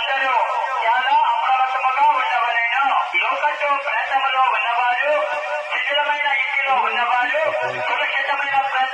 అందరూ చాలా అప్రమత్తముగా ఉండవలను లోకట్టు ప్రాంతంలో ఉన్నవారు శిథిలమైన ఇంటిలో ఉన్నవారు సురక్షితమైన ప్రాంతం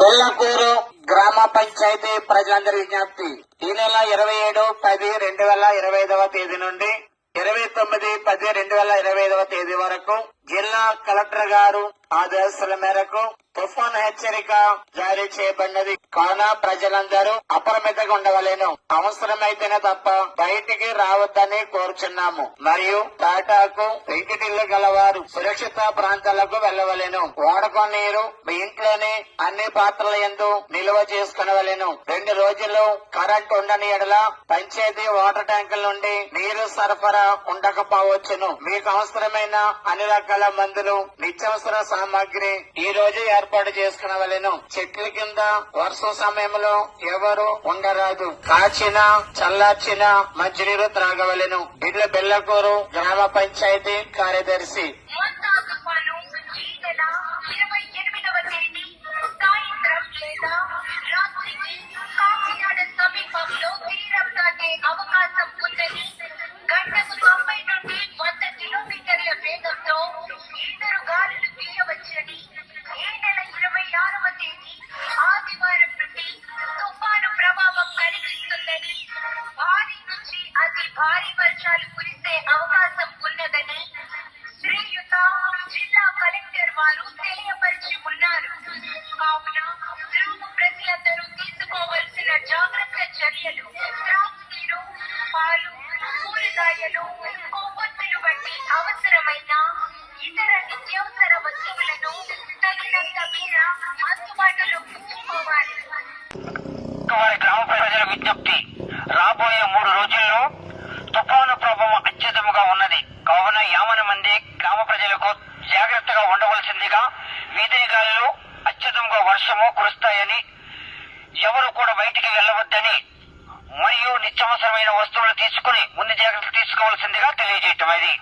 ప్రభుత్వ గ్రామ పంచాయతీ ప్రజలందరి విజ్ఞప్తి. ఈ నెల ఇరవై ఏడు పది రెండు వేల ఇరవై ఐదవ తేదీ నుండి ఇరవై తొమ్మిది పది రెండు వేల ఇరవై ఐదవ తేదీ వరకు జిల్లా కలెక్టర్ గారు ఆదేశాల మేరకు తుఫాన్ హెచ్చరిక జారీ చేయబడినది. కావున ప్రజలందరూ అప్రమితంగా ఉండవలేను. అవసరమైతేనే తప్ప బయటికి రావద్దని కోరుచున్నాము. మరియు టాటాకు వెంకటిల్లు గలవారు సురక్షిత ప్రాంతాలకు వెళ్ళవలేను వాడక నీరు మీ ఇంట్లోనే అన్ని పాత్రల ఎందు నిల్వ చేసుకునవలెను. రెండు రోజులు కరెంట్ ఉండని ఎడల పంచాయతీ వాటర్ ట్యాంకుల నుండి నీరు సరఫరా ఉండకపోవచ్చును. మీకు అవసరమైన అన్ని రకాల మందులు నిత్యావసర సామాగ్రి ఈ రోజు ఏర్పాటు చేసుకునవలెను. చెట్ల కింద వర్షం సమయంలో ఎవరు ఉండరాదు. కాచిన చల్లార్చిన మంచినీరు త్రాగవలెను. ఇట్ల బెల్లకూరు గ్రామ పంచాయతీ కార్యదర్శి. అవకాశం ఉందని భారీ వర్షాలు కురిసే అవకాశం ఉన్నదని శ్రీయుత జిల్లా కలెక్టర్ వారు తెలియపరిచి ఉన్నారు. కావున గ్రామ ప్రజలందరూ తీసుకోవలసిన జాగ్రత్త చర్యలు త్రాగునీరు పాలు కూరగాయలు కొవ్వొత్తులు వంటి అవసరమైన ఇతర నిత్యావసర వస్తువులను తగినంత మేర అందుబాటులో ఉంచుకోవాలి. గ్రామ ప్రజల విజ్ఞప్తి వర్షము కురుస్తాయని ఎవరు కూడా బయటికి వెళ్ళవద్దని మరియు నిత్యావసరమైన వస్తువులు తీసుకుని ముందు జాగ్రత్తలు తీసుకోవాల్సిందిగా తెలియజేయటం అది.